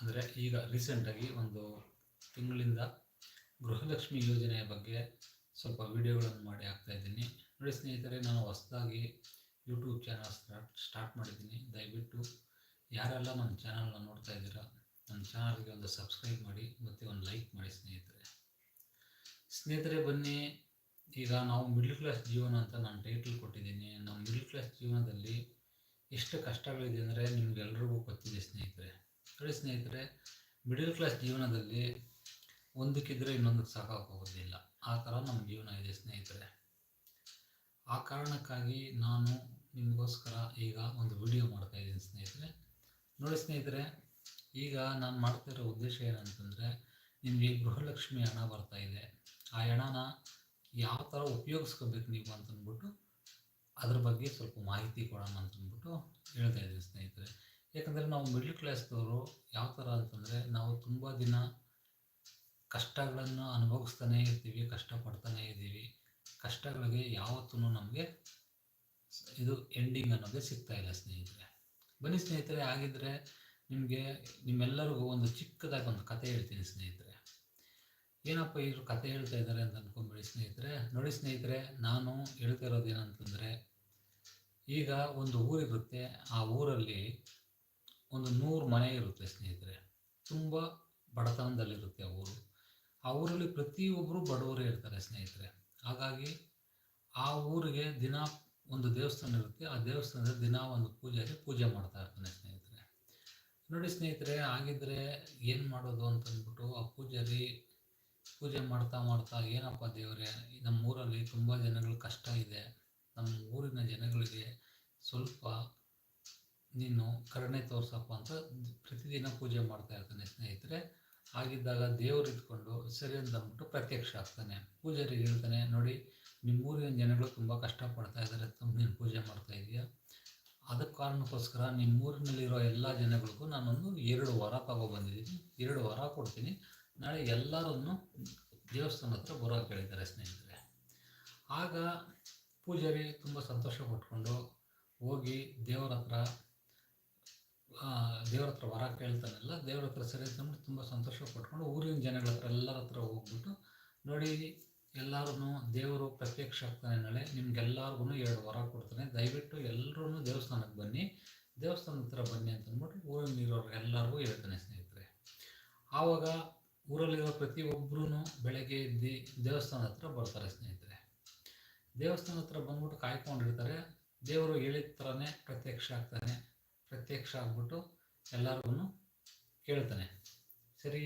ಅಂದರೆ ಈಗ ರೀಸೆಂಟಾಗಿ ಒಂದು ತಿಂಗಳಿಂದ ಗೃಹಲಕ್ಷ್ಮಿ ಯೋಜನೆಯ ಬಗ್ಗೆ ಸ್ವಲ್ಪ ವಿಡಿಯೋಗಳನ್ನು ಮಾಡಿ ಹಾಕ್ತಾ ಇದ್ದೀನಿ. ನೋಡಿ ಸ್ನೇಹಿತರೆ, ನಾನು ಹೊಸದಾಗಿ ಯೂಟ್ಯೂಬ್ ಚಾನಲ್ ಸ್ಟಾರ್ಟ್ ಸ್ಟಾರ್ಟ್ ಮಾಡಿದ್ದೀನಿ. ದಯವಿಟ್ಟು ಯಾರೆಲ್ಲ ನನ್ನ ಚಾನಲ್ನ ನೋಡ್ತಾ ಇದ್ದೀರಾ, ನನ್ನ ಚಾನಲ್ಗೆ ಒಂದು ಸಬ್ಸ್ಕ್ರೈಬ್ ಮಾಡಿ, ಮತ್ತು ಒಂದು ಲೈಕ್ ಮಾಡಿ ಸ್ನೇಹಿತರೆ. ಸ್ನೇಹಿತರೆ, ಬನ್ನಿ. ಈಗ ನಾವು ಮಿಡ್ಲ್ ಕ್ಲಾಸ್ ಜೀವನ ಅಂತ ನಾನು ಟೈಟಲ್ ಕೊಟ್ಟಿದ್ದೀನಿ. ನಮ್ಮ ಮಿಡ್ಲ್ ಕ್ಲಾಸ್ ಜೀವನದಲ್ಲಿ ಎಷ್ಟು ಕಷ್ಟಗಳಿದೆ ಅಂದರೆ ನಿಮ್ಗೆಲ್ರಿಗೂ ಗೊತ್ತಿದೆ ಸ್ನೇಹಿತರೆ. ನೋಡಿ ಸ್ನೇಹಿತರೆ ಮಿಡಲ್ ಕ್ಲಾಸ್ ಜೀವನದಲ್ಲಿ ಒಂದಕ್ಕಿದ್ರೆ ಇನ್ನೊಂದಕ್ಕೆ ಸಾಕಾಗೋದಿಲ್ಲ ಆ ಥರ ನಮ್ಮ ಜೀವನ ಇದೆ ಸ್ನೇಹಿತರೆ. ಆ ಕಾರಣಕ್ಕಾಗಿ ನಾನು ನಿಮಗೋಸ್ಕರ ಈಗ ಒಂದು ವಿಡಿಯೋ ಮಾಡ್ತಾ ಇದ್ದೀನಿ ಸ್ನೇಹಿತರೆ. ನೋಡಿ ಸ್ನೇಹಿತರೆ, ಈಗ ನಾನು ಮಾಡ್ತಾ ಉದ್ದೇಶ ಏನಂತಂದರೆ, ನಿಮಗೆ ಗೃಹಲಕ್ಷ್ಮಿ ಹಣ ಬರ್ತಾ ಇದೆ. ಆ ಹಣನ ಯಾವ ಥರ ಉಪಯೋಗಿಸ್ಕೋಬೇಕು ನೀವು ಅಂತಂದ್ಬಿಟ್ಟು ಅದ್ರ ಬಗ್ಗೆ ಸ್ವಲ್ಪ ಮಾಹಿತಿ ಕೊಡೋಣ ಅಂತಂದ್ಬಿಟ್ಟು ಹೇಳ್ತಾ ಇದ್ದೀನಿ ಸ್ನೇಹಿತರೆ. ಯಾಕಂದರೆ ನಾವು ಮಿಡ್ಲ್ ಕ್ಲಾಸ್ದವರು ಯಾವ ಥರ ಅಂತಂದರೆ ನಾವು ತುಂಬ ದಿನ ಕಷ್ಟಗಳನ್ನು ಅನುಭವಿಸ್ತಾನೇ ಇರ್ತೀವಿ, ಕಷ್ಟಪಡ್ತಾನೇ ಇದ್ದೀವಿ. ಕಷ್ಟಗಳಿಗೆ ಯಾವತ್ತೂ ನಮಗೆ ಇದು ಎಂಡಿಂಗ್ ಅನ್ನೋದೇ ಸಿಗ್ತಾ ಇಲ್ಲ ಸ್ನೇಹಿತರೆ. ಬನ್ನಿ ಸ್ನೇಹಿತರೆ, ಹಾಗಿದ್ರೆ ನಿಮಗೆ ನಿಮ್ಮೆಲ್ಲರಿಗೂ ಒಂದು ಚಿಕ್ಕದಾಗಿ ಒಂದು ಕತೆ ಹೇಳ್ತೀನಿ ಸ್ನೇಹಿತರೆ. ಏನಪ್ಪ ಇವರು ಕತೆ ಹೇಳ್ತಾ ಇದ್ದಾರೆ ಅಂತ ಅಂದ್ಕೊಂಬಿಡಿ ಸ್ನೇಹಿತರೆ. ನೋಡಿ ಸ್ನೇಹಿತರೆ, ನಾನು ಹೇಳ್ತಾ ಇರೋದು ಏನಂತಂದರೆ ಈಗ ಒಂದು ಊರಿರುತ್ತೆ. ಆ ಊರಲ್ಲಿ ಒಂದು ನೂರು ಮನೆ ಇರುತ್ತೆ ಸ್ನೇಹಿತರೆ. ತುಂಬ ಬಡತನದಲ್ಲಿರುತ್ತೆ ಆ ಊರು. ಆ ಊರಲ್ಲಿ ಪ್ರತಿಯೊಬ್ಬರು ಬಡವರೇ ಇರ್ತಾರೆ ಸ್ನೇಹಿತರೆ. ಹಾಗಾಗಿ ಆ ಊರಿಗೆ ದಿನ ಒಂದು ದೇವಸ್ಥಾನ ಇರುತ್ತೆ. ಆ ದೇವಸ್ಥಾನದಲ್ಲಿ ದಿನ ಒಂದು ಪೂಜಾರಿ ಪೂಜೆ ಮಾಡ್ತಾ ಇರ್ತಾನೆ ಸ್ನೇಹಿತರೆ. ನೋಡಿ ಸ್ನೇಹಿತರೆ, ಹಾಗಿದ್ರೆ ಏನು ಮಾಡೋದು ಅಂತಂದ್ಬಿಟ್ಟು ಆ ಪೂಜಾರಿ ಪೂಜೆ ಮಾಡ್ತಾ ಮಾಡ್ತಾ, ಏನಪ್ಪ ದೇವರೇ ನಮ್ಮ ಊರಲ್ಲಿ ತುಂಬ ಜನಗಳು ಕಷ್ಟ ಇದೆ. ನಮ್ಮ ಊರಿನ ಜನಗಳಿಗೆ ಸ್ವಲ್ಪ ನೀನು ಕರುಣೆ ತೋರ್ಸಪ್ಪ ಅಂತ ಪ್ರತಿದಿನ ಪೂಜೆ ಮಾಡ್ತಾ ಇರ್ತಾನೆ ಸ್ನೇಹಿತರೆ. ಆಗಿದ್ದಾಗ ದೇವರು ಇಟ್ಕೊಂಡು ಸರಿ ಅಂತ ಅಂದ್ಬಿಟ್ಟು ಪ್ರತ್ಯಕ್ಷ ಆಗ್ತಾನೆ. ಪೂಜಾರಿಗೆ ಹೇಳ್ತಾನೆ, ನೋಡಿ, ನಿಮ್ಮೂರಿನ ಜನಗಳು ತುಂಬ ಕಷ್ಟಪಡ್ತಾ ಇದ್ದಾರೆ, ತುಂಬ ನೀನು ಪೂಜೆ ಮಾಡ್ತಾ ಇದೆಯಾ? ಅದಕ್ಕೆ ಕಾರಣಕ್ಕೋಸ್ಕರ ನಿಮ್ಮೂರಿನಲ್ಲಿರೋ ಎಲ್ಲ ಜನಗಳಿಗೂ ನಾನೊಂದು ಎರಡು ವಾರ ತಗೊಬಂದಿದ್ದೀನಿ. ಎರಡು ವಾರ ಕೊಡ್ತೀನಿ. ನಾಳೆ ಎಲ್ಲರನ್ನು ದೇವಸ್ಥಾನ ಹತ್ರ ಬರೋಕೆ ಹೇಳಿದ್ದಾರೆ ಸ್ನೇಹಿತರೆ. ಆಗ ಪೂಜಾರಿ ತುಂಬ ಸಂತೋಷ ಪಟ್ಕೊಂಡು ಹೋಗಿ ದೇವರ ಹತ್ರ ದೇವ್ರ ಹತ್ರ ವರ ಕೇಳ್ತಾನಲ್ಲ, ದೇವ್ರ ಹತ್ರ ಸರಿ ತಂದು ತುಂಬ ಸಂತೋಷ ಪಟ್ಕೊಂಡು ಊರಿನ ಜನಗಳ ಹತ್ರ, ಎಲ್ಲರ ಹತ್ರ ಹೋಗ್ಬಿಟ್ಟು ನೋಡಿ ಎಲ್ಲರೂ ದೇವರು ಪ್ರತ್ಯಕ್ಷ ಆಗ್ತಾನೆ ನಾಳೆ ನಿಮ್ಗೆಲ್ಲರಿಗೂ ಎರಡು ವರ ಕೊಡ್ತಾನೆ. ದಯವಿಟ್ಟು ಎಲ್ಲರೂ ದೇವಸ್ಥಾನಕ್ಕೆ ಬನ್ನಿ. ದೇವಸ್ಥಾನದ ಹತ್ರ ಬನ್ನಿ ಅಂತಂದ್ಬಿಟ್ಟು ಊರಲ್ಲಿರೋರು ಎಲ್ಲರಿಗೂ ಹೇಳ್ತಾನೆ ಸ್ನೇಹಿತರೆ. ಆವಾಗ ಊರಲ್ಲಿರೋ ಪ್ರತಿಯೊಬ್ಬರೂ ಬೆಳಗ್ಗೆ ಎದ್ದು ದೇವಸ್ಥಾನ ಹತ್ರ ಬರ್ತಾರೆ ಸ್ನೇಹಿತರೆ. ದೇವಸ್ಥಾನ ಹತ್ರ ಬಂದ್ಬಿಟ್ಟು ಕಾಯ್ಕೊಂಡಿರ್ತಾರೆ. ದೇವರು ಹೇಳಿದ ಥರನೇ ಪ್ರತ್ಯಕ್ಷ ಆಗ್ತಾನೆ. ಪ್ರತ್ಯಕ್ಷ ಆಗ್ಬಿಟ್ಟು ಎಲ್ಲರಿಗೂ ಕೇಳ್ತಾನೆ. ಸರಿ,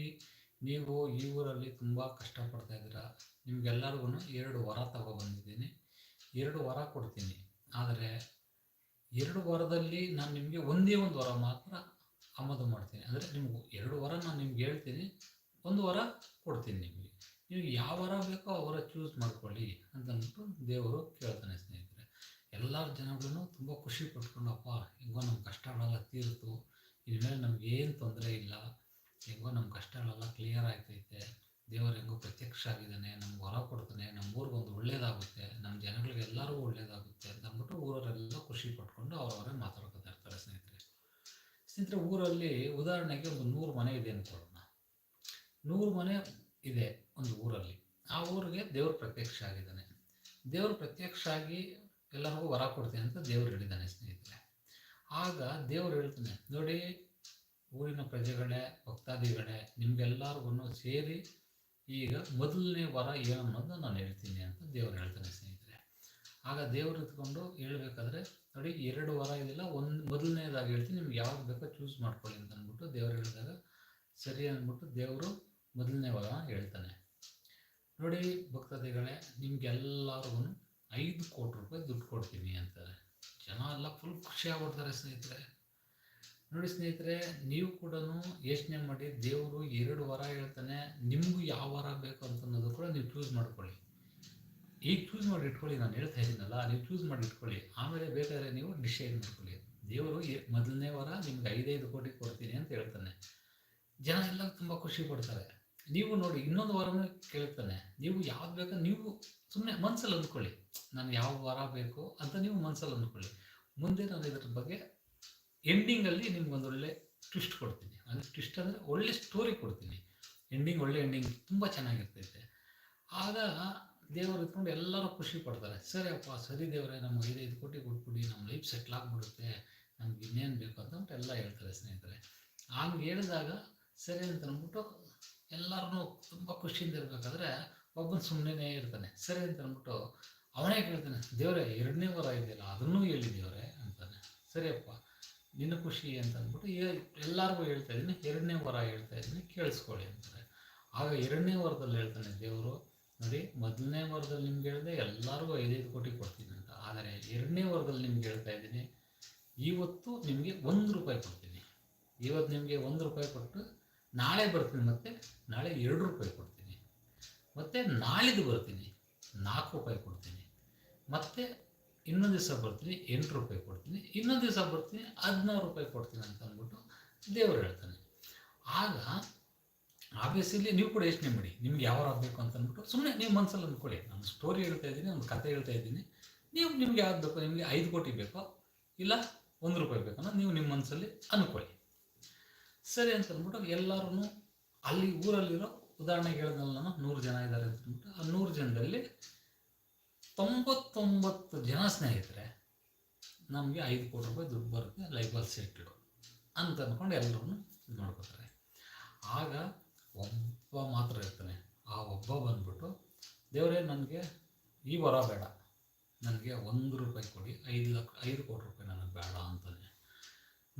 ನೀವು ಈ ಊರಲ್ಲಿ ತುಂಬ ಕಷ್ಟಪಡ್ತಾ ಇದ್ದೀರಾ ನಿಮಗೆಲ್ಲರಿಗೂ ಎರಡು ವರ ತಗೊಬಂದಿದ್ದೀನಿ ಎರಡು ವರ ಕೊಡ್ತೀನಿ. ಆದರೆ ಎರಡು ವಾರದಲ್ಲಿ ನಾನು ನಿಮಗೆ ಒಂದೇ ಒಂದು ವರ ಮಾತ್ರ ಆಮದು ಮಾಡ್ತೀನಿ. ಅಂದರೆ ನಿಮ್ಗೆ ಎರಡು ವರ ನಾನು ನಿಮ್ಗೆ ಹೇಳ್ತೀನಿ, ಒಂದು ವರ ಕೊಡ್ತೀನಿ ನಿಮಗೆ. ನೀವು ಯಾವ ವರ ಬೇಕೋ ಆ ವರ ಚೂಸ್ ಮಾಡ್ಕೊಳ್ಳಿ ಅಂತಂದ್ಬಿಟ್ಟು ದೇವರು ಕೇಳ್ತಾನೆ ಸ್ನೇಹಿತರೆ. ಎಲ್ಲರ ಜನಗಳೂ ತುಂಬ ಖುಷಿ ಪಟ್ಕೊಂಡಪ್ಪ, ಹೆಂಗೋ ನಮ್ಮ ಕಷ್ಟಗಳೆಲ್ಲ ತೀರ್ತು, ಇನ್ಮೇಲೆ ನಮ್ಗೆ ಏನು ತೊಂದರೆ ಇಲ್ಲ, ಹೆಂಗೋ ನಮ್ಮ ಕಷ್ಟಗಳೆಲ್ಲ ಕ್ಲಿಯರ್ ಆಗ್ತೈತೆ ದೇವರು ಹೆಂಗೋ ಪ್ರತ್ಯಕ್ಷ ಆಗಿದ್ದಾನೆ ನಮ್ಗೆ ಹೊರ ಕೊಡ್ತಾನೆ ನಮ್ಮ ಊರಿಗೊಂದು ಒಳ್ಳೇದಾಗುತ್ತೆ ನಮ್ಮ ಜನಗಳಿಗೆ ಎಲ್ಲರಿಗೂ ಒಳ್ಳೇದಾಗುತ್ತೆ ಅಂತ ಅಂದ್ಬಿಟ್ಟು ಊರವರೆಲ್ಲ ಖುಷಿ ಪಟ್ಕೊಂಡು ಅವರವರೇ ಮಾತಾಡ್ಕೊತಾ ಇರ್ತಾರೆ ಸ್ನೇಹಿತರೆ. ಸ್ನೇಹಿತರೆ, ಊರಲ್ಲಿ ಉದಾಹರಣೆಗೆ ಒಂದು ನೂರು ಮನೆ ಇದೆ ಅಂದ್ಕೊಳ್ಳೋಣ ನೂರು ಮನೆ ಇದೆ ಒಂದು ಊರಲ್ಲಿ. ಆ ಊರಿಗೆ ದೇವ್ರ ಪ್ರತ್ಯಕ್ಷ ಆಗಿದ್ದಾನೆ. ದೇವರು ಪ್ರತ್ಯಕ್ಷ ಆಗಿ ಎಲ್ಲರಿಗೂ ವರ ಕೊಡ್ತೀನಿ ಅಂತ ದೇವರು ಹೇಳಿದ್ದಾನೆ ಸ್ನೇಹಿತರೆ. ಆಗ ದೇವರು ಹೇಳ್ತಾನೆ, ನೋಡಿ, ಊರಿನ ಪ್ರಜೆಗಳೇ, ಭಕ್ತಾದಿಗಳೇ ನಿಮ್ಗೆಲ್ಲರಿಗೂ ಸೇರಿ ಈಗ ಮೊದಲನೇ ವರ ಏನು ಅನ್ನೋದು ನಾನು ಹೇಳ್ತೀನಿ ಅಂತ ದೇವರು ಹೇಳ್ತಾನೆ ಸ್ನೇಹಿತರೆ. ಆಗ ದೇವರು ಇದ್ಕೊಂಡು ಹೇಳ್ಬೇಕಾದ್ರೆ, ನೋಡಿ, ಎರಡು ವರ ಇದಿಲ್ಲ, ಒಂದು ಮೊದಲನೇದಾಗಿ ಹೇಳ್ತೀನಿ, ನಿಮ್ಗೆ ಯಾವ್ದು ಬೇಕೋ ಚೂಸ್ ಮಾಡ್ಕೊಳ್ಳಿ ಅಂತ ಅಂದ್ಬಿಟ್ಟು ದೇವರು ಹೇಳಿದಾಗ, ಸರಿ ಅಂದ್ಬಿಟ್ಟು ದೇವರು ಮೊದಲನೇ ವರ ಹೇಳ್ತಾನೆ. ನೋಡಿ ಭಕ್ತಾದಿಗಳೇ ನಿಮ್ಗೆಲ್ಲರಿಗೂ ಐದು ಕೋಟಿ ರೂಪಾಯಿ ದುಡ್ಡು ಕೊಡ್ತೀನಿ ಅಂತಾರೆ. ಜನ ಎಲ್ಲ ಫುಲ್ ಖುಷಿ ಆಗ್ಬಿಡ್ತಾರೆ ಸ್ನೇಹಿತರೆ. ನೋಡಿ ಸ್ನೇಹಿತರೆ, ನೀವು ಕೂಡ ಯೋಚನೆ ಮಾಡಿ, ದೇವರು ಎರಡು ವರ ಹೇಳ್ತಾನೆ, ನಿಮಗೂ ಯಾವ ವರ ಬೇಕು ಅಂತ ಅನ್ನೋದು ಕೂಡ ನೀವು ಚೂಸ್ ಮಾಡ್ಕೊಳ್ಳಿ. ಈಗ ಚೂಸ್ ಮಾಡಿ ಇಟ್ಕೊಳ್ಳಿ, ನಾನು ಹೇಳ್ತಾ ಇದ್ದೀನಲ್ಲ, ನೀವು ಚೂಸ್ ಮಾಡಿ ಇಟ್ಕೊಳ್ಳಿ. ಆಮೇಲೆ ಬೇಕಾದರೆ ನೀವು ಡಿಸೈಡ್ ಮಾಡ್ಕೊಳ್ಳಿ. ದೇವರು ಮೊದಲನೇ ವಾರ ನಿಮ್ಗೆ ಐದೈದು ಕೋಟಿ ಕೊಡ್ತೀನಿ ಅಂತ ಹೇಳ್ತಾನೆ. ಜನ ಎಲ್ಲ ತುಂಬ ಖುಷಿ ಪಡ್ತಾರೆ. ನೀವು ನೋಡಿ ಇನ್ನೊಂದು ವಾರನೂ ಕೇಳ್ತಾನೆ ನೀವು ಯಾವ್ದು ಬೇಕೋ ನೀವು ಸುಮ್ಮನೆ ಮನ್ಸಲ್ಲಿ ಅಂದ್ಕೊಳ್ಳಿ, ನಾನು ಯಾವ ವಾರ ಬೇಕು ಅಂತ ನೀವು ಮನ್ಸಲ್ಲಿ ಅಂದ್ಕೊಳ್ಳಿ. ಮುಂದೆ ನಾನು ಇದ್ರ ಬಗ್ಗೆ ಎಂಡಿಂಗಲ್ಲಿ ನಿಮ್ಗೊಂದೊಳ್ಳೆ ಟ್ವಿಸ್ಟ್ ಕೊಡ್ತೀನಿ. ಅಂದರೆ ಟ್ವಿಸ್ಟ್ ಅಂದರೆ ಒಳ್ಳೆ ಸ್ಟೋರಿ ಕೊಡ್ತೀನಿ. ಎಂಡಿಂಗ್ ಒಳ್ಳೆ ಎಂಡಿಂಗ್ ತುಂಬ ಚೆನ್ನಾಗಿರ್ತೈತೆ. ಆಗ ದೇವರು ಇಟ್ಕೊಂಡು ಎಲ್ಲರೂ ಖುಷಿ ಪಡ್ತಾರೆ. ಸರಿ ಅಪ್ಪ, ಸರಿ ದೇವರೇ ನಮ್ಗೆ ಐದೈದು ಕೋಟಿ ಕೊಟ್ಬಿಡಿ, ನಮ್ಮ ಲೈಫ್ ಸೆಟ್ಲ್ ಆಗಿಬಿಡುತ್ತೆ, ನಮ್ಗೆ ಇನ್ನೇನು ಬೇಕು ಅಂತ ಎಲ್ಲ ಹೇಳ್ತಾರೆ ಸ್ನೇಹಿತರೆ. ಹಂಗೆ ಹೇಳಿದಾಗ ಸರಿ ಅಂತ ಅಂದ್ಬಿಟ್ಟು ಎಲ್ಲರೂ ತುಂಬ ಖುಷಿಯಿಂದ ಇರಬೇಕಾದ್ರೆ ಒಬ್ಬನ ಸುಮ್ಮನೆ ಇರ್ತಾನೆ. ಸರಿ ಅಂತ ಅಂದ್ಬಿಟ್ಟು ಅವನೇ ಕೇಳ್ತಾನೆ, ದೇವರೇ, ಎರಡನೇ ವರ ಇದೆಯಲ್ಲ, ಅದನ್ನೂ ಹೇಳಿ ದೇವರೇ, ಅಂತಾನೆ. ಸರಿಯಪ್ಪ ನಿನ್ನ ಖುಷಿ ಅಂತ ಅಂದ್ಬಿಟ್ಟು ಎಲ್ಲರಿಗೂ ಹೇಳ್ತಾ ಇದ್ದೀನಿ, ಎರಡನೇ ವರ ಹೇಳ್ತಾ ಇದ್ದೀನಿ, ಕೇಳಿಸ್ಕೊಳ್ಳಿ, ಅಂತಾರೆ. ಆಗ ಎರಡನೇ ವರದಲ್ಲಿ ಹೇಳ್ತಾನೆ ದೇವರು, ನೋಡಿ, ಮೊದಲನೇ ವರದಲ್ಲಿ ನಿಮ್ಗೆ ಹೇಳಿದೆ ಎಲ್ಲರಿಗೂ ಐದೈದು ಕೋಟಿ ಕೊಡ್ತೀನಿ ಅಂತ. ಆದರೆ ಎರಡನೇ ವರದಲ್ಲಿ ನಿಮ್ಗೆ ಹೇಳ್ತಾ ಇದ್ದೀನಿ, ಇವತ್ತು ನಿಮಗೆ ಒಂದು ರೂಪಾಯಿ ಕೊಡ್ತೀನಿ. ಇವತ್ತು ನಿಮಗೆ ಒಂದು ರೂಪಾಯಿ ಕೊಟ್ಟು ನಾಳೆ ಬರ್ತೀನಿ ಮತ್ತೆ ನಾಳೆ ಎರಡು ರೂಪಾಯಿ ಕೊಡ್ತೀನಿ. ಮತ್ತೆ ನಾಳಿದ್ದು ಬರ್ತೀನಿ ನಾಲ್ಕು ರೂಪಾಯಿ ಕೊಡ್ತೀನಿ. ಮತ್ತೆ ಇನ್ನೊಂದು ದಿವಸ ಬರ್ತೀನಿ ಎಂಟು ರೂಪಾಯಿ ಕೊಡ್ತೀನಿ. ಇನ್ನೊಂದು ದಿವಸ ಬರ್ತೀನಿ ಹದಿನಾರು ರೂಪಾಯಿ ಕೊಡ್ತೀನಿ ಅಂತ ಅಂದ್ಬಿಟ್ಟು ದೇವರು ಹೇಳ್ತಾನೆ. ಆಗ ಆಬ್ವಿಯಸ್ಲಿ ನೀವು ಕೂಡ ಯೋಚನೆ ಮಾಡಿ, ನಿಮ್ಗೆ ಯಾವ ಆಗಬೇಕು ಅಂತ ಅಂದ್ಬಿಟ್ಟು ಸುಮ್ಮನೆ ನೀವು ಮನಸ್ಸಲ್ಲಿ ಅಂದ್ಕೊಳ್ಳಿ. ನಾನು ಸ್ಟೋರಿ ಹೇಳ್ತಾ ಇದ್ದೀನಿ, ಒಂದು ಕತೆ ಹೇಳ್ತಾ ಇದ್ದೀನಿ. ನೀವು ನಿಮ್ಗೆ ಯಾವ್ದು ಬೇಕೋ ನಿಮಗೆ ಐದು ಕೋಟಿ ಬೇಕೋ ಇಲ್ಲ ಒಂದು ರೂಪಾಯಿ ಬೇಕನ್ನೋ ನೀವು ನಿಮ್ಮ ಮನಸ್ಸಲ್ಲಿ ಅಂದ್ಕೊಳ್ಳಿ. ಸರಿ ಅಂತ ಅಂದ್ಬಿಟ್ಟು ಎಲ್ಲರೂ ಅಲ್ಲಿ ಊರಲ್ಲಿರೋ ಉದಾಹರಣೆಗೆ ಹೇಳಿದ್ನಲ್ಲ ನಾನು ನೂರು ಜನ ಇದ್ದಾರೆ ಅಂತ ಅಂದ್ಬಿಟ್ಟು ಆ ನೂರು ಜನದಲ್ಲಿ ತೊಂಬತ್ತೊಂಬತ್ತು ಜನ ಸ್ನೇಹಿತರೆ, ನಮಗೆ ಐದು ಕೋಟಿ ರೂಪಾಯಿ ದುಡ್ಡು ಬರುತ್ತೆ ಲೈಫಲ್ಲಿ ಸೆಟ್ಲು ಅಂತ ಅಂದ್ಕೊಂಡು ಎಲ್ಲರೂ ಇದು ಮಾಡ್ಕೋತಾರೆ. ಆಗ ಒಬ್ಬ ಮಾತ್ರ ಇರ್ತಾನೆ. ಆ ಒಬ್ಬ ಬಂದ್ಬಿಟ್ಟು, ದೇವರೇ, ನನಗೆ ಈ ವರ ಬೇಡ. ನನಗೆ ಒಂದು ರೂಪಾಯಿ ಕೊಡಿ, ಐದು ಲಕ್ಷ, ಐದು ಕೋಟಿ ರೂಪಾಯಿ ನನಗೆ ಬೇಡ ಅಂತಾನೆ.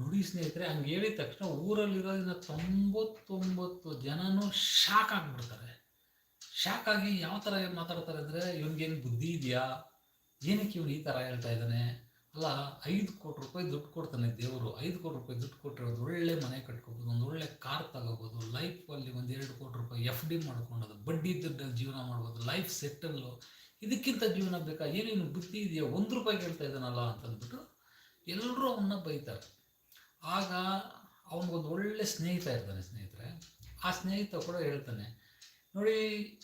ನೋಡಿ ಸ್ನೇಹಿತರೆ, ಹಂಗೆ ಹೇಳಿದ ತಕ್ಷಣ ಊರಲ್ಲಿರೋದಿನ ತೊಂಬತ್ತೊಂಬತ್ತು ಜನನೂ ಶಾಕ್ ಆಗಿಬಿಡ್ತಾರೆ. ಶಾಕ್ ಆಗಿ ಯಾವ ಥರ ಏನು ಮಾತಾಡ್ತಾರೆ ಅಂದರೆ, ಇವನಿಗೇನು ಬುದ್ಧಿ ಇದೆಯಾ? ಏನಕ್ಕೆ ಇವನು ಈ ಥರ ಹೇಳ್ತಾ ಇದ್ದಾನೆ? ಅಲ್ಲ, ಐದು ಕೋಟಿ ರೂಪಾಯಿ ದುಡ್ಡು ಕೊಡ್ತಾನೆ ದೇವರು. ಐದು ಕೋಟಿ ರೂಪಾಯಿ ದುಡ್ಡು ಕೊಟ್ಟಿರೋದು ಒಳ್ಳೆ ಮನೆ ಕಟ್ಕೋಬೋದು, ಒಂದು ಒಳ್ಳೆ ಕಾರ್ ತಗೋಬೋದು ಲೈಫಲ್ಲಿ ಒಂದು ಎರಡು ಕೋಟಿ ರೂಪಾಯಿ ಎಫ್ ಡಿ ಮಾಡ್ಕೊಳ್ಳೋದು ಬಡ್ಡಿ ದುಡ್ಡಲ್ಲಿ ಜೀವನ ಮಾಡ್ಬೋದು ಲೈಫ್ ಸೆಟ್ಟಲ್ಲು ಇದಕ್ಕಿಂತ ಜೀವನ ಬೇಕಾ? ಏನೇನು ಬುದ್ಧಿ ಇದೆಯಾ? ಒಂದು ರೂಪಾಯಿ ಕೇಳ್ತಾ ಇದ್ದಾನಲ್ಲ ಅಂತಂದ್ಬಿಟ್ಟು ಎಲ್ಲರೂ ಅವನ್ನ ಬೈತಾರೆ. ಆಗ ಅವನಿಗೊಂದು ಒಳ್ಳೆ ಸ್ನೇಹಿತ ಇರ್ತಾನೆ ಸ್ನೇಹಿತರೆ. ಆ ಸ್ನೇಹಿತ ಕೂಡ ಹೇಳ್ತಾನೆ, ನೋಡಿ,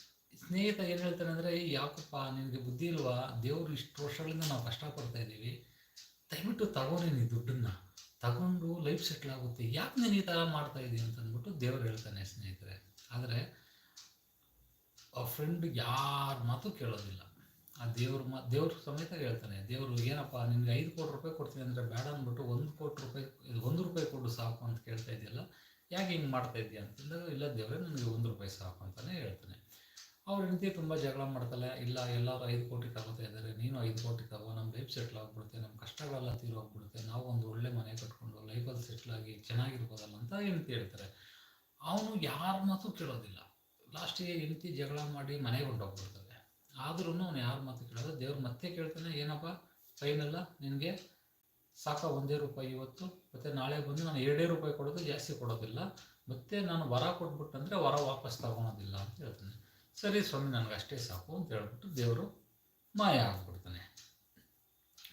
ಸ್ನೇಹಿತ ಏನು ಹೇಳ್ತಾನೆ ಅಂದರೆ, ಯಾಕಪ್ಪ ನಿನಗೆ ಬುದ್ಧಿ ಇಲ್ವಾ? ದೇವರು ಇಷ್ಟು ವರ್ಷಗಳಿಂದ ನಾವು ಕಷ್ಟಪಡ್ತಾ ಇದ್ದೀವಿ. ದಯವಿಟ್ಟು ತಗೋ ನೀನು ದುಡ್ಡನ್ನು. ತಗೊಂಡು ಲೈಫ್ ಸೆಟ್ಲ್ ಆಗುತ್ತೆ. ಯಾಕೆ ನೀನು ಈ ಥರ ಮಾಡ್ತಾ ಇದ್ದೀನಿ ಅಂತ ಅಂದ್ಬಿಟ್ಟು ದೇವರು ಹೇಳ್ತಾನೆ ಸ್ನೇಹಿತರೆ. ಆದರೆ, ಆ ಫ್ರೆಂಡ್ ಯಾರ ಮಾತು ಕೇಳೋದಿಲ್ಲ. ಆ ದೇವ್ರ ಮ, ದೇವ್ರ ಸಮೇತ ಹೇಳ್ತಾನೆ, ದೇವರು ಏನಪ್ಪ ನಿನ್ಗೆ ಐದು ಕೋಟಿ ರೂಪಾಯಿ ಕೊಡ್ತೀನಿ ಅಂದರೆ ಬೇಡ ಅಂದ್ಬಿಟ್ಟು ಒಂದು ಕೋಟಿ ರೂಪಾಯಿ, ಇದು ಒಂದು ರೂಪಾಯಿ ಕೊಡು ಸಾಕು ಅಂತ ಕೇಳ್ತಾ ಇದೆಯಲ್ಲ, ಯಾಕೆ ಹಿಂಗೆ ಮಾಡ್ತಾ ಇದೆಯಾ ಅಂತಂದಾಗ ಇಲ್ಲ ದೇವರೇ ನನಗೆ ಒಂದು ರೂಪಾಯಿ ಸಾಕು ಅಂತಲೇ ಹೇಳ್ತಾನೆ. ಅವ್ರ ಹೆಂಡತಿ ತುಂಬ ಜಗಳ ಮಾಡ್ತಾಳೆ, ಇಲ್ಲ ಎಲ್ಲರೂ ಐದು ಕೋಟಿ ತಗೋತಾ ಇದ್ದಾರೆ, ನೀನು ಐದು ಕೋಟಿ ತಗೋ ನಮ್ಮ ಲೈಫ್ ಸೆಟ್ಲ್ ಆಗಿಬಿಡುತ್ತೆ ನಮ್ಮ ಕಷ್ಟಗಳೆಲ್ಲ ತೀರೋಗ್ಬಿಡುತ್ತೆ ನಾವು ಒಂದು ಒಳ್ಳೆ ಮನೆ ಕಟ್ಕೊಂಡು ಲೈಫಲ್ಲಿ ಸೆಟ್ಲಾಗಿ ಚೆನ್ನಾಗಿರ್ಬೋದಲ್ಲ ಅಂತ ಹೆಂಡತಿ ಹೇಳ್ತಾರೆ. ಅವನು ಯಾರ ಮಾತು ಕೇಳೋದಿಲ್ಲ. ಲಾಸ್ಟಿಗೆ ಹೆಂಡತಿ ಜಗಳ ಮಾಡಿ ಮನೆಗೆ ಹೊಂಟೋಗ್ಬಿಡ್ತಾರೆ ಆದ್ರೂ ಅವನು ಯಾರ ಮಾತು ಕೇಳೋದು ದೇವ್ರು ಮತ್ತೆ ಕೇಳ್ತಾನೆ, ಏನಪ್ಪ ಫೈನಲ್ಲ ನಿನಗೆ ಸಾಕ ಒಂದೇ ರೂಪಾಯಿ ಇವತ್ತು, ಮತ್ತೆ ನಾಳೆ ಬಂದು ನಾನು ಎರಡೇ ರೂಪಾಯಿ ಕೊಡೋದು, ಜಾಸ್ತಿ ಕೊಡೋದಿಲ್ಲ, ಮತ್ತೆ ನಾನು ವರ ಕೊಟ್ಬಿಟ್ಟಂದರೆ ವರ ವಾಪಸ್ ತಗೊಳೋದಿಲ್ಲ ಅಂತ ಹೇಳ್ತಾನೆ. ಸರಿ ಸ್ವಾಮಿ, ನನಗೆ ಅಷ್ಟೇ ಸಾಕು ಅಂತ ಹೇಳ್ಬಿಟ್ಟು ದೇವರು ಮಾಯ ಆಗ್ಬಿಡ್ತಾನೆ.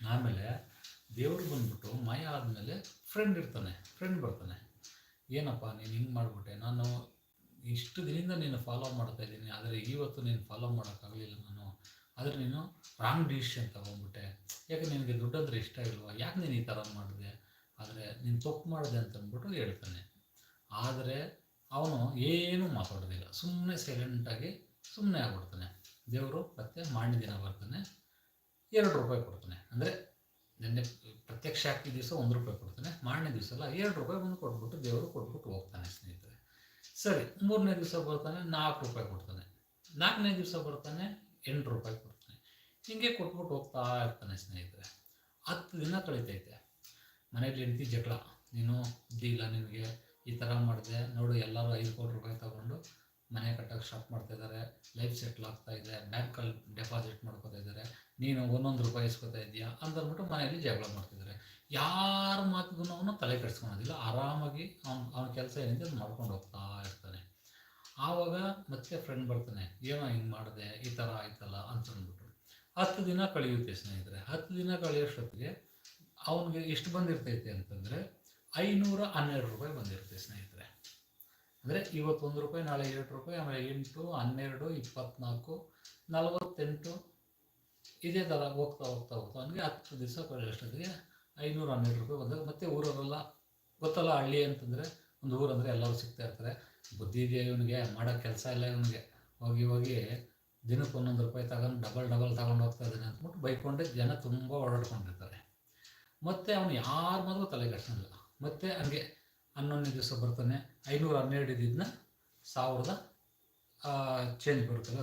ಆಮೇಲೆ ದೇವರು ಬಂದ್ಬಿಟ್ಟು ಮಾಯ ಆದಮೇಲೆ ಫ್ರೆಂಡ್ ಇರ್ತಾನೆ ಫ್ರೆಂಡ್ ಬರ್ತಾನೆ. ಏನಪ್ಪ, ನೀನು ಹಿಂಗೆ ಮಾಡಿಬಿಟ್ಟೆ, ನಾನು ಇಷ್ಟು ದಿನದಿಂದ ನೀನು ಫಾಲೋ ಮಾಡ್ತಾ ಇದ್ದೀನಿ, ಆದರೆ ಇವತ್ತು ನೀನು ಫಾಲೋ ಮಾಡೋಕ್ಕಾಗಲಿಲ್ಲ ನಾನು. ಆದರೆ ನೀನು ರಾಂಗ್ ಡಿಸಿಷನ್ ತೊಗೊಂಡ್ಬಿಟ್ಟೆ. ಯಾಕೆ ನಿನಗೆ ದುಡ್ಡಂದ್ರೆ ಇಷ್ಟ ಇಲ್ವಾ? ಯಾಕೆ ನೀನು ಈ ಥರ ಮಾಡಿದೆ? ಆದರೆ ನೀನು ತಪ್ಪು ಮಾಡಿದೆ ಅಂತ ಅಂದ್ಬಿಟ್ಟು ಹೇಳ್ತಾನೆ. ಆದರೆ ಅವನು ಏನೂ ಮಾತಾಡೋದಿಲ್ಲ. ಸುಮ್ಮನೆ ಸೈಲೆಂಟಾಗಿ ಸುಮ್ಮನೆ ಆಗ್ಬಿಡ್ತಾನೆ. ದೇವರು ಮತ್ತೆ ಮಾಡಿ ದಿನ ಬರ್ತಾನೆ, ಎರಡು ರೂಪಾಯಿ ಕೊಡ್ತಾನೆ. ಅಂದರೆ ನಿನ್ನೆ ಪ್ರತ್ಯಕ್ಷ ಹಾಕಿ ದಿವಸ ಒಂದು ರೂಪಾಯಿ ಕೊಡ್ತಾನೆ ಮಾರನೇ ದಿವಸ ಅಲ್ಲ, ಎರಡು ರೂಪಾಯಿ ಬಂದು ಕೊಟ್ಬಿಟ್ಟು ದೇವರು ಕೊಟ್ಬಿಟ್ಟು ಹೋಗ್ತಾನೆ ಸ್ನೇಹಿತರೆ. ಸರಿ, ಮೂರನೇ ದಿವಸ ಬರ್ತಾನೆ, ನಾಲ್ಕು ರೂಪಾಯಿ ಕೊಡ್ತಾನೆ. ನಾಲ್ಕನೇ ದಿವಸ ಬರ್ತಾನೆ, ಎಂಟು ರೂಪಾಯಿ ಕೊಡ್ತಾನೆ. ಹಿಂಗೆ ಕೊಟ್ಬಿಟ್ಟು ಹೋಗ್ತಾ ಇರ್ತಾನೆ ಸ್ನೇಹಿತರೆ. ಹತ್ತು ದಿನ ಕಳೀತೈತೆ. ಮನೇಲಿ ಹೆಂಡತಿ ಜಗಳ. ನೀನು, ಇದ್ದಿಲ್ಲ ನಿನಗೆ, ಈ ಥರ ಮಾಡಿದೆ. ನೋಡು, ಎಲ್ಲರೂ ಐದು ಕೋಟಿ ರೂಪಾಯಿ ತಗೊಂಡು ಮನೆ ಕಟ್ಟೋಕ್ಕೆ ಸ್ಟಾರ್ಟ್ ಮಾಡ್ತಾ ಇದ್ದಾರೆ ಲೈಫ್ ಸೆಟ್ಲ್ ಆಗ್ತಾ ಇದೆ ಬ್ಯಾಂಕಲ್ಲಿ ಡೆಪಾಸಿಟ್ ಮಾಡ್ಕೋತಾ ಇದ್ದಾರೆ ನೀನು ಒಂದೊಂದು ರೂಪಾಯಿ ಇಸ್ಕೊತಾ ಇದೆಯಾ ಅಂತಂದ್ಬಿಟ್ಟು ಮನೆಯಲ್ಲಿ ಜಗಳ ಮಾಡ್ತಿದ್ದಾರೆ ಯಾರ ಮಾತಿಗೂ ಅವನು ತಲೆ ಕೆಡಿಸ್ಕೊಳೋದಿಲ್ಲ, ಆರಾಮಾಗಿ ಅವ್ನು, ಅವನ ಕೆಲಸ ಏನಿದೆ ಅದು ಮಾಡ್ಕೊಂಡು ಹೋಗ್ತಾ ಇರ್ತಾನೆ. ಆವಾಗ ಮತ್ತೆ ಫ್ರೆಂಡ್ ಬರ್ತಾನೆ, ಏನೋ ಹಿಂಗೆ ಮಾಡಿದೆ, ಈ ಥರ ಆಯ್ತಲ್ಲ ಅಂತಂದ್ಬಿಟ್ಟು ಹತ್ತು ದಿನ ಕಳೆಯುತ್ತೆ ಸ್ನೇಹಿತರೆ, ಹತ್ತು ದಿನ ಕಳೆಯೋಷ್ಟೊತ್ತಿಗೆ ಅವನಿಗೆ ಎಷ್ಟು ಬಂದಿರ್ತೈತೆ ಅಂತಂದರೆ ಐನೂರ ಹನ್ನೆರಡು ರೂಪಾಯಿ ಬಂದಿರುತ್ತೆ ಸ್ನೇಹಿತರೆ. ಅಂದರೆ ಇವತ್ತೊಂದು ರೂಪಾಯಿ, ನಾಳೆ ಎರಡು ರೂಪಾಯಿ, ಆಮೇಲೆ ಎಂಟು, ಹನ್ನೆರಡು, ಇಪ್ಪತ್ನಾಲ್ಕು, ನಲವತ್ತೆಂಟು, ಇದೇ ಥರ ಹೋಗ್ತಾ ಹೋಗ್ತಾ ಹೋಗ್ತಾ ಅವನಿಗೆ ಹತ್ತು ದಿವಸ ಅಷ್ಟೊತ್ತಿಗೆ ಐನೂರ, ಹನ್ನೆರಡು ರೂಪಾಯಿ ಬಂದಾಗ ಮತ್ತೆ ಊರವರೆಲ್ಲ ಗೊತ್ತಲ್ಲ ಹಳ್ಳಿ ಅಂತಂದರೆ ಒಂದು ಊರಂದರೆ ಎಲ್ಲರೂ ಸಿಗ್ತಾ ಇರ್ತಾರೆ. ಬುದ್ಧಿ ಇದೆಯಾ ಇವನಿಗೆ, ಮಾಡೋ ಕೆಲಸ ಇಲ್ಲ ಇವನಿಗೆ. ಹೋಗಿ ಹೋಗಿ ದಿನಕ್ಕೆ ಒಂದೊಂದು ರೂಪಾಯಿ ತಗೊಂಡು ಡಬಲ್ ಡಬಲ್ ತಗೊಂಡು ಹೋಗ್ತಾ ಇದ್ದಾನೆ ಅಂದ್ಬಿಟ್ಟು ಬೈಕೊಂಡೆ ಜನ ತುಂಬ ಓಡಾಡ್ಕೊಂಡಿರ್ತಾರೆ. ಮತ್ತು ಅವನು ಯಾರ ಮಾತ್ರ ತಲೆ ಮತ್ತೆ ಮತ್ತು ಹಂಗೆ ಹನ್ನೊಂದನೇ ದಿವಸ ಬರ್ತಾನೆ. ಐನೂರ ಹನ್ನೆರಡು ಇದ್ದಿದ್ದನ್ನ ಸಾವಿರದ ಚೇಂಜ್ ಬರುತ್ತಲ್ಲ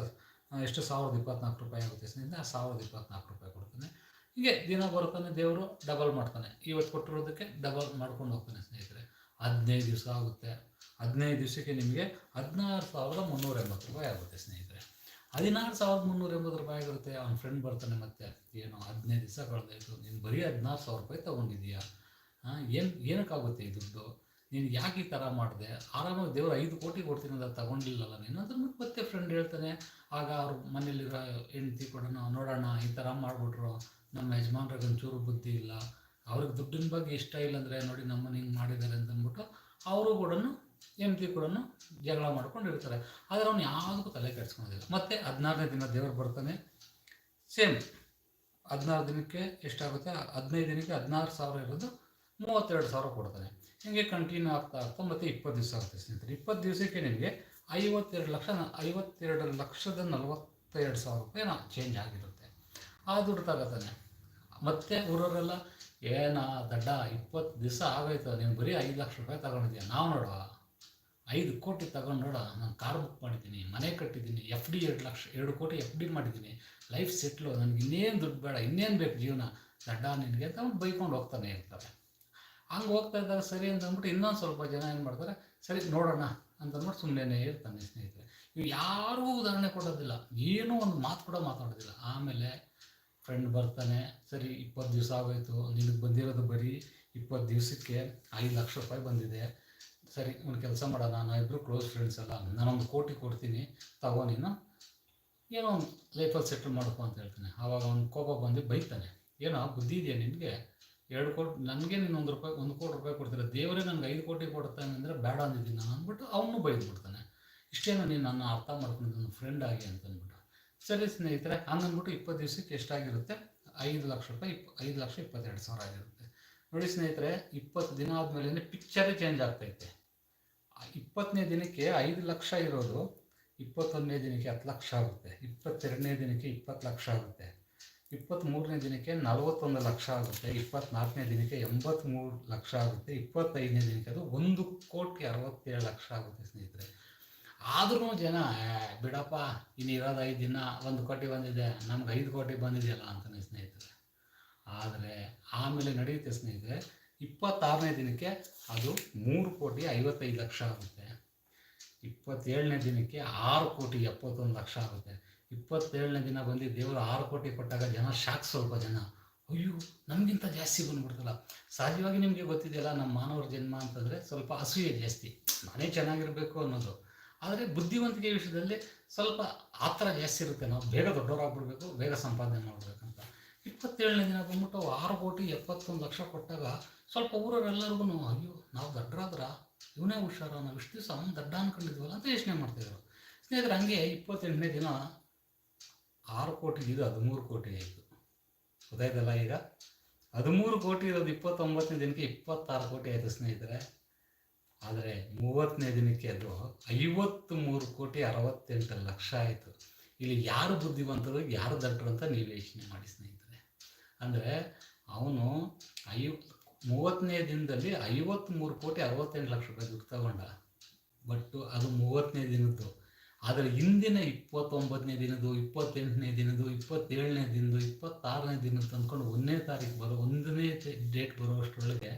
ಎಷ್ಟು? ಸಾವಿರದ ಇಪ್ಪತ್ನಾಲ್ಕು ರೂಪಾಯಿ ಆಗುತ್ತೆ ಸ್ನೇಹಿತರೆ. ಸಾವಿರದ ಇಪ್ಪತ್ನಾಲ್ಕು ರೂಪಾಯಿ ಕೊಡ್ತಾನೆ. ಹೀಗೆ ದಿನ ಬರ್ತಾನೆ ದೇವರು ಡಬಲ್ ಮಾಡ್ತಾನೆ. ಇವತ್ತು ಕೊಟ್ಟಿರೋದಕ್ಕೆ ಡಬಲ್ ಮಾಡ್ಕೊಂಡು ಹೋಗ್ತಾನೆ ಸ್ನೇಹಿತರೆ. ಹದಿನೈದು ದಿವಸ ಆಗುತ್ತೆ. ಹದಿನೈದು ದಿವಸಕ್ಕೆ ನಿಮಗೆ ಹದಿನಾರು ಸಾವಿರದ ಮುನ್ನೂರ ಎಂಬತ್ತು ರೂಪಾಯಿ ಆಗುತ್ತೆ ಸ್ನೇಹಿತರೆ. ಹದಿನಾರು ಸಾವಿರದ ಮುನ್ನೂರ ಎಂಬತ್ತು ರೂಪಾಯಿ ಆಗಿರುತ್ತೆ ಅವ್ನ ಫ್ರೆಂಡ್ ಬರ್ತಾನೆ ಮತ್ತೆ. ಏನು ಹದಿನೈದು ದಿವಸ ಕಳೆದಾಯಿತು. ನೀನು ಬರೀ ಹದಿನಾರು ಸಾವಿರ ರೂಪಾಯಿ ತೊಗೊಂಡಿದ್ದೀಯಾ? ಏನು, ಏನಕ್ಕಾಗುತ್ತೆ ಈ ದುಡ್ಡು? ನೀನು ಯಾಕೆ ಈ ಥರ ಮಾಡಿದೆ? ಆರಾಮಾಗಿ ದೇವರು ಐದು ಕೋಟಿ ಕೊಡ್ತೀನಿ ಅಂತ ತಗೊಂಡಿಲ್ಲಲ್ಲ ನೀನು? ಅದನ್ನು ಮತ್ತೆ ಫ್ರೆಂಡ್ ಹೇಳ್ತಾನೆ, ಆಗ ಅವ್ರ ಮನೇಲಿರೋ ಹೆಂಡ್ತಿ ಕೂಡ ನೋಡೋಣ, ಈ ಥರ ಮಾಡಿಬಿಟ್ರು. ನಮ್ಮ ಯಜಮಾನ್ರಿಗೆ ಒಂಚೂರು ಬುದ್ಧಿ ಇಲ್ಲ. ಅವ್ರಿಗೆ ದುಡ್ಡಿನ ಬಗ್ಗೆ ಇಷ್ಟ ಇಲ್ಲ ಅಂದರೆ ನೋಡಿ ನಮ್ಮನ್ನ ಹಿಂಗೆ ಮಾಡಿದ್ದಾರೆ ಅಂತ ಅಂದ್ಬಿಟ್ಟು ಅವರು ಕೂಡ ಹೆಂಡ್ತಿ ಕೂಡ ಜಗಳ ಮಾಡ್ಕೊಂಡು ಇರ್ತಾರೆ ಆದರೆ ಅವ್ನು ಯಾವುದಕ್ಕೂ ತಲೆ ಕೆಡ್ಸ್ಕೊಳೋದಿಲ್ಲ ಮತ್ತೆ ಹದಿನಾರನೇ ದಿನ ದೇವರು ಬರ್ತಾನೆ. ಸೇಮ್ ಹದಿನಾರು ದಿನಕ್ಕೆ ಎಷ್ಟಾಗುತ್ತೆ? ಹದಿನೈದು ದಿನಕ್ಕೆ ಹದಿನಾರು ಸಾವಿರ ಇರೋದು ಮೂವತ್ತೆರಡು ಸಾವಿರ ಕೊಡ್ತಾನೆ ನಿಮಗೆ ಕಂಟಿನ್ಯೂ ಆಗ್ತಾ ಆಗ್ತಾ ಮತ್ತೆ ಇಪ್ಪತ್ತು ದಿವಸ ಆಗ್ತದೆ ಸ್ನೇಹಿತರೆ. ಇಪ್ಪತ್ತು ದಿವಸಕ್ಕೆ ನಿಮಗೆ ಐವತ್ತೆರಡು ಲಕ್ಷ, ಐವತ್ತೆರಡು ಲಕ್ಷದ ನಲವತ್ತೆರಡು ಸಾವಿರ ರೂಪಾಯಿ ನಾ ಚೇಂಜ್ ಆಗಿರುತ್ತೆ. ಆ ದುಡ್ಡು ತಗೋತಾನೆ. ಮತ್ತೆ ಊರವರೆಲ್ಲ ಏನ ದಡ್ಡ, ಇಪ್ಪತ್ತು ದಿವಸ ಆಗೋಯ್ತು, ನೀನು ಬರೀ ಐದು ಲಕ್ಷ ರೂಪಾಯಿ ತಗೊಂಡಿದ್ದೀಯ ನಾವು ನೋಡುವ. ಐದು ಕೋಟಿ ತಗೊಂಡು ನೋಡ ನಾನು ಕಾರ್ ಬುಕ್ ಮಾಡಿದ್ದೀನಿ, ಮನೆ ಕಟ್ಟಿದ್ದೀನಿ ಎಫ್ ಡಿ ಎರಡು ಲಕ್ಷ, ಎರಡು ಕೋಟಿ ಎಫ್ ಡಿ ಮಾಡಿದ್ದೀನಿ. ಲೈಫ್ ಸೆಟ್ಲು ನನಗೆ ಇನ್ನೇನು ದುಡ್ಡು ಬೇಡ, ಇನ್ನೇನು ಬೇಕು ಜೀವನ. ದಡ್ಡ ನಿನಗೆ ಅಂತ ಅವ್ನು ಬೈಕೊಂಡು ಹೋಗ್ತಾನೆ ಇರ್ತಾರೆ ಹಂಗೆ ಹೋಗ್ತಾ ಇದ್ದಾಗ ಸರಿ ಅಂತ ಅಂದ್ಬಿಟ್ಟು ಇನ್ನೊಂದು ಸ್ವಲ್ಪ ಜನ ಏನು ಮಾಡ್ತಾರೆ, ಸರಿ ನೋಡೋಣ ಅಂತ ಅಂದ್ಬಿಟ್ಟು ಸುಮ್ಮನೆ ಇರ್ತಾನೆ ಸ್ನೇಹಿತರೆ. ಇವು ಯಾರಿಗೂ ಉದಾಹರಣೆ ಕೊಡೋದಿಲ್ಲ, ಏನೂ ಒಂದು ಮಾತು ಕೂಡ ಮಾತಾಡೋದಿಲ್ಲ. ಆಮೇಲೆ ಫ್ರೆಂಡ್ ಬರ್ತಾನೆ, ಸರಿ ಇಪ್ಪತ್ತು ದಿವಸ ಆಗೋಯ್ತು, ನಿನಗೆ ಬಂದಿರೋದು ಬರೀ ಇಪ್ಪತ್ತು ದಿವಸಕ್ಕೆ ಐದು ಲಕ್ಷ ರೂಪಾಯಿ ಬಂದಿದೆ. ಸರಿ, ಒಂದು ಕೆಲಸ ಮಾಡೋಣ ನಾವಿಬ್ಬರು ಕ್ಲೋಸ್ ಫ್ರೆಂಡ್ಸ್ ಅಲ್ಲ, ನಾನೊಂದು ಕೋಟಿ ಕೊಡ್ತೀನಿ, ತಗೋ ನೀನು, ಏನೋ ಒಂದು ಲೈಫಲ್ಲಿ ಸೆಟ್ಲ್ ಮಾಡ್ಕೊ ಅಂತ ಹೇಳ್ತಾನೆ. ಆವಾಗ ಅವ್ನು ಕೋಪ ಬಂದು ಬೈತಾನೆ. ಏನೋ ಬುದ್ಧಿ ಇದೆಯಾ ನಿನಗೆ? ಎರಡು ಕೋಟಿ ನನಗೆ ನೀನು ಒಂದು ರೂಪಾಯಿ, ಒಂದು ಕೋಟಿ ರೂಪಾಯಿ ಕೊಡ್ತೀರ, ದೇವರೇ ನನಗೆ ಐದು ಕೋಟಿ ಕೊಡ್ತಾನೆ ಅಂದರೆ ಬೇಡ ಅಂದಿದ್ದೀನಿ ನಾನು ಅಂದ್ಬಿಟ್ಟು ಅವನು ಬೈದ್ಬಿಡ್ತಾನೆ ಇಷ್ಟೇನು ನೀನು ನನ್ನ ಅರ್ಥ ಮಾಡ್ಕೊಂಡು ನನ್ನ ಫ್ರೆಂಡ್ ಆಗಿ ಅಂತ ಅಂದ್ಬಿಟ್ಟು. ಸರಿ ಸ್ನೇಹಿತರೆ, ಹಂಗಂದ್ಬಿಟ್ಟು ಇಪ್ಪತ್ತು ದಿವ್ಸಕ್ಕೆ ಎಷ್ಟಾಗಿರುತ್ತೆ? ಐದು ಲಕ್ಷ ರೂಪಾಯಿ, ಇಪ್, ಐದು ಲಕ್ಷ ಇಪ್ಪತ್ತೆರಡು ಸಾವಿರ ಆಗಿರುತ್ತೆ. ನೋಡಿ ಸ್ನೇಹಿತರೆ, ಇಪ್ಪತ್ತು ದಿನ ಆದಮೇಲೆ ಪಿಕ್ಚರೇ ಚೇಂಜ್ ಆಗ್ತೈತೆ. ಇಪ್ಪತ್ತನೇ ದಿನಕ್ಕೆ ಐದು ಲಕ್ಷ ಇರೋದು, ಇಪ್ಪತ್ತೊಂದನೇ ದಿನಕ್ಕೆ ಹತ್ತು ಲಕ್ಷ ಆಗುತ್ತೆ. ಇಪ್ಪತ್ತೆರಡನೇ ದಿನಕ್ಕೆ ಇಪ್ಪತ್ತು ಲಕ್ಷ ಆಗುತ್ತೆ. ಇಪ್ಪತ್ತ್ಮೂರನೇ ದಿನಕ್ಕೆ ನಲವತ್ತೊಂದು ಲಕ್ಷ ಆಗುತ್ತೆ ಇಪ್ಪತ್ತ್ನಾಲ್ಕನೇ ದಿನಕ್ಕೆ ಎಂಬತ್ತ್ಮೂರು ಲಕ್ಷ ಆಗುತ್ತೆ ಇಪ್ಪತ್ತೈದನೇ ದಿನಕ್ಕೆ ಅದು ಒಂದು ಕೋಟಿ ಅರವತ್ತೇಳು ಲಕ್ಷ ಆಗುತ್ತೆ ಸ್ನೇಹಿತರೆ. ಆದ್ರೂ ಜನ "ಏ, ಬಿಡಪ್ಪ ಇನ್ನು ಇರೋದು ಐದು ದಿನ ಒಂದು ಕೋಟಿ ಬಂದಿದೆ ನಮ್ಗೆ ಐದು ಕೋಟಿ ಬಂದಿದೆಯಲ್ಲ ಅಂತಲೇ ಸ್ನೇಹಿತರೆ. ಆದರೆ ಆಮೇಲೆ ನಡೆಯುತ್ತೆ ಸ್ನೇಹಿತರೆ ಇಪ್ಪತ್ತಾರನೇ ದಿನಕ್ಕೆ ಅದು ಮೂರು ಕೋಟಿ ಐವತ್ತೈದು ಲಕ್ಷ ಆಗುತ್ತೆ. ಇಪ್ಪತ್ತೇಳನೇ ದಿನಕ್ಕೆ ಆರು ಕೋಟಿ ಎಪ್ಪತ್ತೊಂದು ಲಕ್ಷ ಆಗುತ್ತೆ. ಇಪ್ಪತ್ತೇಳನೇ ದಿನ ಬಂದು ದೇವರು ಆರು ಕೋಟಿ ಕೊಟ್ಟಾಗ ಜನ ಶಾಕ್ ಸ್ವಲ್ಪ ಜನ. ಅಯ್ಯೋ, ನಮಗಿಂತ ಜಾಸ್ತಿ ಬಂದ್ಬಿಡ್ತಲ್ಲ. ಸಹಜವಾಗಿ ನಿಮಗೆ ಗೊತ್ತಿದೆಯಲ್ಲ, ನಮ್ಮ ಮಾನವರ ಜನ್ಮ ಅಂತಂದರೆ ಸ್ವಲ್ಪ ಅಸೂಯೆ ಜಾಸ್ತಿ. ನಾನೇ ಚೆನ್ನಾಗಿರಬೇಕು ಅನ್ನೋದು. ಆದರೆ ಬುದ್ಧಿವಂತಿಕೆ ವಿಷಯದಲ್ಲಿ ಸ್ವಲ್ಪ ಆ ಥರ ಜಾಸ್ತಿ ಇರುತ್ತೆ. ನಾವು ಬೇಗ ದೊಡ್ಡವರಾಗ್ಬಿಡ್ಬೇಕು, ಬೇಗ ಸಂಪಾದನೆ ಮಾಡಬೇಕಂತ. ಇಪ್ಪತ್ತೇಳನೇ ದಿನ ಬಂದ್ಬಿಟ್ಟು ಆರು ಕೋಟಿ ಎಪ್ಪತ್ತೊಂದು ಲಕ್ಷ ಕೊಟ್ಟಾಗ ಸ್ವಲ್ಪ ಊರವರೆಲ್ಲರಿಗೂ ಅಯ್ಯೋ, ನಾವು ದಡ್ಡರಾದ್ರ ಇವನೇ ಹುಷಾರ, ನಾವು ಇಷ್ಟು ದಿವಸ ಅವ್ನು ದಡ್ಡ ಅಂದ್ಕೊಂಡಿದ್ವಲ್ಲ ಅಂತ ಯೋಚನೆ ಮಾಡ್ತಿದ್ರು. ಸ್ನೇಹಿತರೆ, ಹಂಗೆ ಇಪ್ಪತ್ತೆಂಟನೇ ದಿನ ಆರು ಕೋಟಿ ಇದು ಹದಿಮೂರು ಕೋಟಿ ಆಯಿತು. ಗೊತ್ತಾಯ್ತಲ್ಲ ಈಗ? ಹದಿಮೂರು ಕೋಟಿ ಇರೋದು ಇಪ್ಪತ್ತೊಂಬತ್ತನೇ ದಿನಕ್ಕೆ ಇಪ್ಪತ್ತಾರು ಕೋಟಿ ಆಯಿತು ಸ್ನೇಹಿತರೆ. ಆದರೆ ಮೂವತ್ತನೇ ದಿನಕ್ಕೆ ಅದು ಐವತ್ತು ಮೂರು ಕೋಟಿ ಅರವತ್ತೆಂಟು ಲಕ್ಷ ಆಯಿತು. ಇಲ್ಲಿ ಯಾರು ಬುದ್ಧಿವಂತರು, ಯಾರು ದಟ್ಟರು ಅಂತ ನೀವು ಯೋಚನೆ ಮಾಡಿ ಸ್ನೇಹಿತರೆ. ಅಂದರೆ ಅವನು ಐ, ಮೂವತ್ತನೇ ದಿನದಲ್ಲಿ ಐವತ್ತ್ಮೂರು ಕೋಟಿ ಅರವತ್ತೆಂಟು ಲಕ್ಷ ರೂಪಾಯಿ ದುಡ್ಡು ತಗೊಂಡ. ಬಟ್ ಅದು ಮೂವತ್ತನೇ ದಿನದ್ದು. ಆದರೆ ಹಿಂದಿನ ಇಪ್ಪತ್ತೊಂಬತ್ತನೇ ದಿನದ್ದು, ಇಪ್ಪತ್ತೆಂಟನೇ ದಿನದ್ದು, ಇಪ್ಪತ್ತೇಳನೇ ದಿನದ್ದು, ಇಪ್ಪತ್ತಾರನೇ ದಿನದ್ದು ಅಂದ್ಕೊಂಡು ಒಂದನೇ ತಾರೀಕು ಬರೋ, ಒಂದನೇ ಡೇಟ್ ಬರುವಷ್ಟರೊಳಗೆ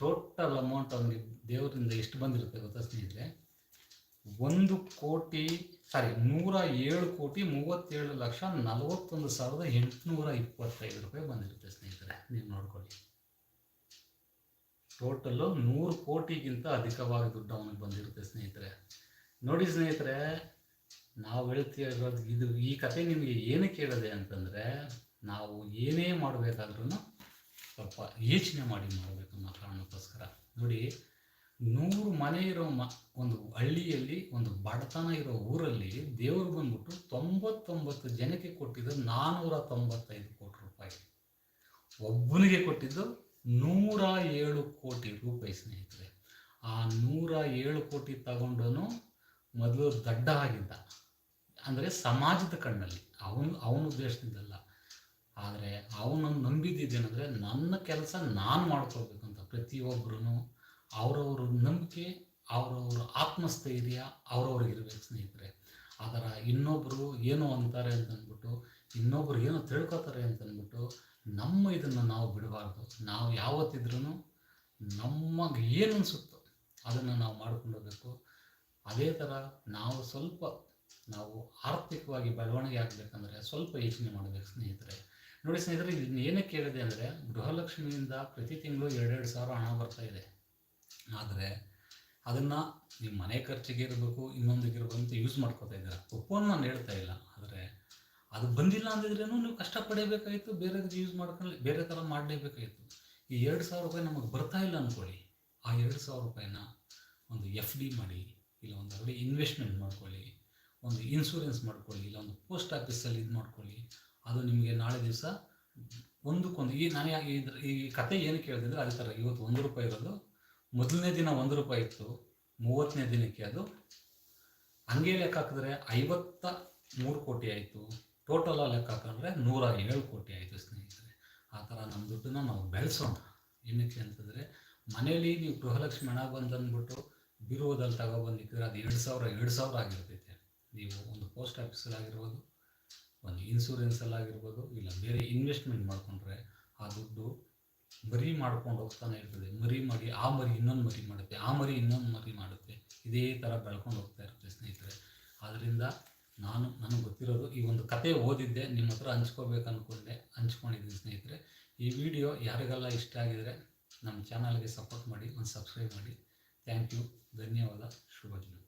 ಟೋಟಲ್ ಅಮೌಂಟ್ ಅವನಿಗೆ ದೇವರಿಂದ ಎಷ್ಟು ಬಂದಿರುತ್ತೆ ಗೊತ್ತಾ ಸ್ನೇಹಿತರೆ? ಒಂದು ಕೋಟಿ ಸಾರಿ ನೂರ ಏಳು ಕೋಟಿ ಮೂವತ್ತೇಳು ಲಕ್ಷ ನಲವತ್ತೊಂದು ಸಾವಿರದ ಎಂಟುನೂರ ಇಪ್ಪತ್ತೈದು ರೂಪಾಯಿ ಬಂದಿರುತ್ತೆ ಸ್ನೇಹಿತರೆ, ನೀವು ನೋಡ್ಕೊಳ್ಳಿ. ಟೋಟಲ್ಲು ನೂರು ಕೋಟಿಗಿಂತ ಅಧಿಕವಾಗಿ ದುಡ್ಡು ಅವನಿಗೆ ಬಂದಿರುತ್ತೆ ಸ್ನೇಹಿತರೆ. ನೋಡಿ ಸ್ನೇಹಿತರೆ, ನಾವು ಹೇಳ್ತಿರೋದು ಇದು ಈ ಕತೆ ನಿಮಗೆ ಏನು ಕೇಳಿದೆ ಅಂತಂದರೆ, ನಾವು ಏನೇ ಮಾಡಬೇಕಾದ್ರೂ ಸ್ವಲ್ಪ ಯೋಚನೆ ಮಾಡಿ ಮಾಡಬೇಕು ಅನ್ನೋ ಕಾರಣಕ್ಕೋಸ್ಕರ. ನೋಡಿ, ನೂರು ಮನೆ ಇರೋ ಮ, ಒಂದು ಹಳ್ಳಿಯಲ್ಲಿ, ಒಂದು ಬಡತನ ಇರೋ ಊರಲ್ಲಿ ದೇವರು ಬಂದ್ಬಿಟ್ಟು ತೊಂಬತ್ತೊಂಬತ್ತು ಜನಕ್ಕೆ ಕೊಟ್ಟಿದ್ದು ನಾನ್ನೂರ ತೊಂಬತ್ತೈದು ಕೋಟಿ ರೂಪಾಯಿ. ಒಬ್ಬನಿಗೆ ಕೊಟ್ಟಿದ್ದು ನೂರ ಏಳು ಕೋಟಿ ರೂಪಾಯಿ ಸ್ನೇಹಿತರೆ. ಆ ನೂರ ಏಳು ಕೋಟಿ ತಗೊಂಡನು ಮೊದಲು ದಡ್ಡ ಆಗಿದ್ದ. ಅಂದರೆ ಸಮಾಜದ ಕಣ್ಣಲ್ಲಿ. ಅವನು, ಅವನ ಉದ್ದೇಶದಿಂದಲ್ಲ. ಆದರೆ ಅವನನ್ನು ನಂಬಿದ್ದೇನೆಂದರೆ ನನ್ನ ಕೆಲಸ ನಾನು ಮಾಡ್ಕೋಬೇಕು ಅಂತ ಪ್ರತಿಯೊಬ್ಬರೂ ಅವರವ್ರ ನಂಬಿಕೆ, ಅವರವ್ರ ಆತ್ಮಸ್ಥೈರ್ಯ, ಅವ್ರವ್ರಿಗೆ ಇರಬೇಕು ಸ್ನೇಹಿತರೆ. ಅದರ ಇನ್ನೊಬ್ಬರು ಏನೋ ಅಂತಾರೆ ಅಂತಂದ್ಬಿಟ್ಟು ಇನ್ನೊಬ್ಬರು ಏನೋ ತಿಳ್ಕೊತಾರೆ ಅಂತ ಅಂದ್ಬಿಟ್ಟು ನಮ್ಮ ಇದನ್ನು ನಾವು ಬಿಡಬಾರ್ದು. ನಾವು ಯಾವತ್ತಿದ್ರೂ ನಮಗೆ ಏನು ಅನಿಸುತ್ತೋ ಅದನ್ನು ನಾವು ಮಾಡ್ಕೊಂಡು ಹೋಗ್ಬೇಕು. ಅದೇ ಥರ ನಾವು ಸ್ವಲ್ಪ, ನಾವು ಆರ್ಥಿಕವಾಗಿ ಬೆಳವಣಿಗೆ ಆಗಬೇಕಂದ್ರೆ ಸ್ವಲ್ಪ ಯೋಚನೆ ಮಾಡಬೇಕು ಸ್ನೇಹಿತರೆ. ನೋಡಿ ಸ್ನೇಹಿತರೆ, ಇದನ್ನ ಏನಕ್ಕೆ ಹೇಳಿದೆ ಅಂದರೆ ಗೃಹಲಕ್ಷ್ಮಿಯಿಂದ ಪ್ರತಿ ತಿಂಗಳು ಎರಡೆರಡು ಸಾವಿರ ಹಣ ಬರ್ತಾ ಇದೆ. ಆದರೆ ಅದನ್ನು ನಿಮ್ಮ ಮನೆ ಖರ್ಚಿಗೆ ಇರಬೇಕು ಇನ್ನೊಂದಿಗೆ ಇರಬೇಕು ಅಂತ ಯೂಸ್ ಮಾಡ್ಕೋತಾ ಇದ್ದೀರ. ಒಪ್ಪೋನ್ ನಾನು ಹೇಳ್ತಾ ಇಲ್ಲ. ಆದರೆ ಅದು ಬಂದಿಲ್ಲ ಅಂದಿದ್ರೇನು ನೀವು ಕಷ್ಟಪಡಬೇಕಾಗಿತ್ತು ಬೇರೆ ಯೂಸ್ ಮಾಡ್ಕೊಂಡು ಬೇರೆ ಥರ ಮಾಡಲೇಬೇಕಾಗಿತ್ತು ಈ ಎರಡು ಸಾವಿರ ರೂಪಾಯಿ ನಮಗೆ ಬರ್ತಾ ಇಲ್ಲ ಅಂದ್ಕೊಳ್ಳಿ ಆ ಎರಡು ಸಾವಿರ ರೂಪಾಯಿನ ಒಂದು ಎಫ್ ಡಿ ಮಾಡಿ ಇಲ್ಲ ಒಂದು ಇನ್ವೆಸ್ಟ್ಮೆಂಟ್ ಮಾಡ್ಕೊಳ್ಳಿ, ಒಂದು ಇನ್ಶೂರೆನ್ಸ್ ಮಾಡ್ಕೊಳ್ಳಿ, ಇಲ್ಲ ಒಂದು ಪೋಸ್ಟ್ ಆಫೀಸಲ್ಲಿ ಇದು ಮಾಡ್ಕೊಳ್ಳಿ, ಅದು ನಿಮಗೆ ನಾಳೆ ದಿವಸ ಒಂದಕ್ಕೊಂದು ಈ ನಾನು ಇದ್ರ ಈ ಕತೆ ಏನು ಕೇಳಿದ್ರೆ ಅದೇ ಥರ ಇವತ್ತು ಒಂದು ರೂಪಾಯಿ ಇರೋದು, ಮೊದಲನೇ ದಿನ ಒಂದು ರೂಪಾಯಿ ಇತ್ತು, ಮೂವತ್ತನೇ ದಿನಕ್ಕೆ ಅದು ಹಂಗೆ ಲೆಕ್ಕ ಹಾಕಿದ್ರೆ ಐವತ್ತ ಮೂರು ಕೋಟಿ ಆಯಿತು ಟೋಟಲ ಲೆಕ್ಕ ಹಾಕಂದ್ರೆ ನೂರ ಏಳು ಕೋಟಿ ಆಯಿತು ಸ್ನೇಹಿತರೆ. ಆ ಥರ ನಮ್ಮ ದುಡ್ಡನ್ನ ನಾವು ಬೆಳೆಸೋಣ. ಏನಕ್ಕೆ ಅಂತಂದರೆ ಮನೇಲಿ ನೀವು ಗೃಹಲಕ್ಷ್ಮಿ ಹಣ ಬಂದು ಬಿರುವುದಲ್ಲಿ ತಗೊಬಂದಿದ್ರೆ ಅದು ಎರಡು ಸಾವಿರ ಎರಡು ಸಾವಿರ ಆಗಿರ್ತೈತೆ. ನೀವು ಒಂದು ಪೋಸ್ಟ್ ಆಫೀಸಲ್ಲಿ ಆಗಿರ್ಬೋದು, ಒಂದು ಇನ್ಸೂರೆನ್ಸಲ್ಲಾಗಿರ್ಬೋದು ಇಲ್ಲ ಬೇರೆ ಇನ್ವೆಸ್ಟ್ಮೆಂಟ್ ಮಾಡಿಕೊಂಡ್ರೆ ಆ ದುಡ್ಡು ಮರಿ ಮಾಡ್ಕೊಂಡು ಹೋಗ್ತಾನೆ ಇರ್ತದೆ. ಮರಿ ಮಾಡಿ, ಆ ಮರಿ ಇನ್ನೊಂದು ಮರಿ ಮಾಡುತ್ತೆ, ಆ ಮರಿ ಇನ್ನೊಂದು ಮರಿ ಮಾಡುತ್ತೆ. ಇದೇ ಥರ ಬೆಳ್ಕೊಂಡು ಹೋಗ್ತಾ ಇರುತ್ತೆ ಸ್ನೇಹಿತರೆ. ಆದ್ದರಿಂದ ನಾನು, ನನಗೆ ಗೊತ್ತಿರೋದು ಈ ಒಂದು ಕತೆ ಓದಿದ್ದೆ, ನಿಮ್ಮ ಹತ್ರ ಹಂಚ್ಕೋಬೇಕು ಅಂದ್ಕೊಂಡೆ ಹಂಚ್ಕೊಂಡಿದ್ದೀನಿ ಸ್ನೇಹಿತರೆ. ಈ ವಿಡಿಯೋ ಯಾರಿಗೆಲ್ಲ ಇಷ್ಟ ಆಗಿದರೆ ನಮ್ಮ ಚಾನಲ್ಗೆ ಸಪೋರ್ಟ್ ಮಾಡಿ, ಒಂದು ಸಬ್ಸ್ಕ್ರೈಬ್ ಮಾಡಿ. ಥ್ಯಾಂಕ್ ಯು ಧನ್ಯವಾದ ಶುಭ ದಿನ